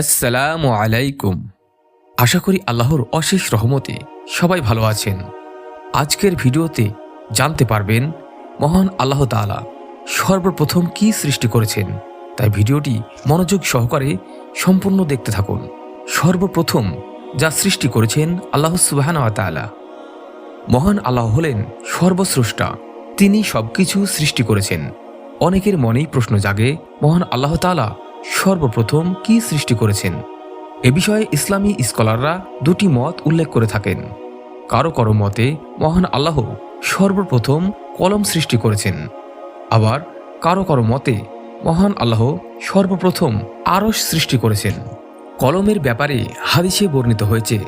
আসসালামু আলাইকুম। আশা করি আল্লাহর অশেষ রহমতে সবাই ভালো আছেন। আজকের ভিডিওতে জানতে পারবেন, মহান আল্লাহ তাআলা সর্বপ্রথম কি সৃষ্টি করেছেন, তাই ভিডিওটি মনোযোগ সহকারে সম্পূর্ণ দেখতে থাকুন। সর্বপ্রথম যা সৃষ্টি করেছেন আল্লাহ সুবাহান তাআলা। মহান আল্লাহ হলেন সর্বস্রষ্টা, তিনি সবকিছু সৃষ্টি করেছেন। অনেকের মনেই প্রশ্ন জাগে, মহান আল্লাহ তাআলা সর্বপ্রথম কি সৃষ্টি করেছেন? এ বিষয়ে ইসলামী স্কলাররা দুটি মত উল্লেখ করে থাকেন। কারও কারও মতে মহান আল্লাহ সর্বপ্রথম কলম সৃষ্টি করেছেন। আবার কারও কারও মতে মহান আল্লাহ সর্বপ্রথম আরশ সৃষ্টি করেছেন। কলমের ব্যাপারে হাদিসে বর্ণিত হয়েছে,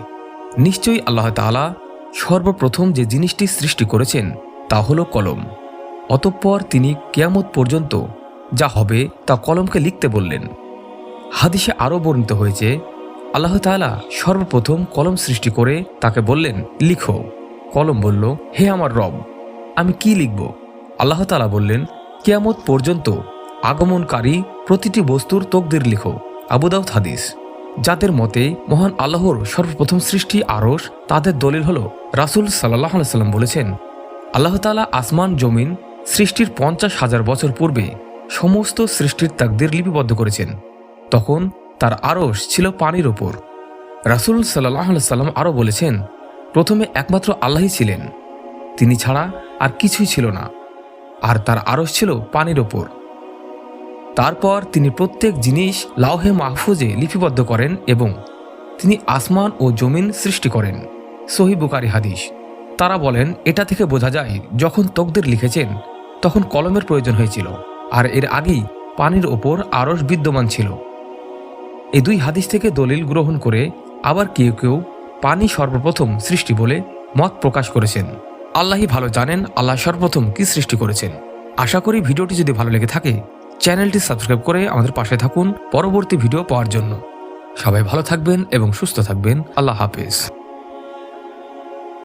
নিশ্চয়ই আল্লাহ তাআলা সর্বপ্রথম যে জিনিসটি সৃষ্টি করেছেন তা হল কলম। অতঃপর তিনি কেয়ামত পর্যন্ত যা হবে তা কলমকে লিখতে বললেন। হাদিসে আরও বর্ণিত হয়েছে, আল্লাহ তাআলা সর্বপ্রথম কলম সৃষ্টি করে তাকে বললেন, লিখো। কলম বলল, হে আমার রব, আমি কি লিখব? আল্লাহ তাআলা বললেন, কেয়ামত পর্যন্ত আগমনকারী প্রতিটি বস্তুর তকদির লিখো। আবুদাউদ হাদিস, যাদের মতে মহান আল্লাহর সর্বপ্রথম সৃষ্টি আরস তাদের দলিল হল, রাসুল সাল্লাহ সাল্লাম বলেছেন, আল্লাহ তাআলা আসমান, জমিন সৃষ্টির পঞ্চাশ হাজার বছর পূর্বে সমস্ত সৃষ্টির তাকদের লিপিবদ্ধ করেছেন। তখন তার আরস ছিল পানির ওপর। রাসুল সাল্লাহ সাল্লাম আরও বলেছেন, প্রথমে একমাত্র আল্লাহই ছিলেন। তিনি ছাড়া আর কিছুই ছিল না। আর তার আরস ছিল পানির ওপর। তারপর তিনি প্রত্যেক জিনিস লাউহে মাহফুজে লিপিবদ্ধ করেন এবং তিনি আসমান ও জমিন সৃষ্টি করেন। সহি বুকারি হাদিস। তারা বলেন, এটা থেকে বোঝা যায়, যখন তকদের লিখেছেন, তখন কলমের প্রয়োজন হয়েছিল। আর এর আগেই পানির ওপর আরস বিদ্যমান ছিল। এই দুই হাদিস থেকে দলিল গ্রহণ করে আবার কেউ কেউ পানি সর্বপ্রথম সৃষ্টি বলে মত প্রকাশ করেছেন। আল্লাহই ভালো জানেন আল্লাহ সর্বপ্রথম কি সৃষ্টি করেছেন। আশা করি ভিডিওটি যদি ভালো লেগে থাকে, চ্যানেলটি সাবস্ক্রাইব করে আমাদের পাশে থাকুন পরবর্তী ভিডিও পাওয়ার জন্য। সবাই ভালো থাকবেন এবং সুস্থ থাকবেন। আল্লাহ হাফেজ।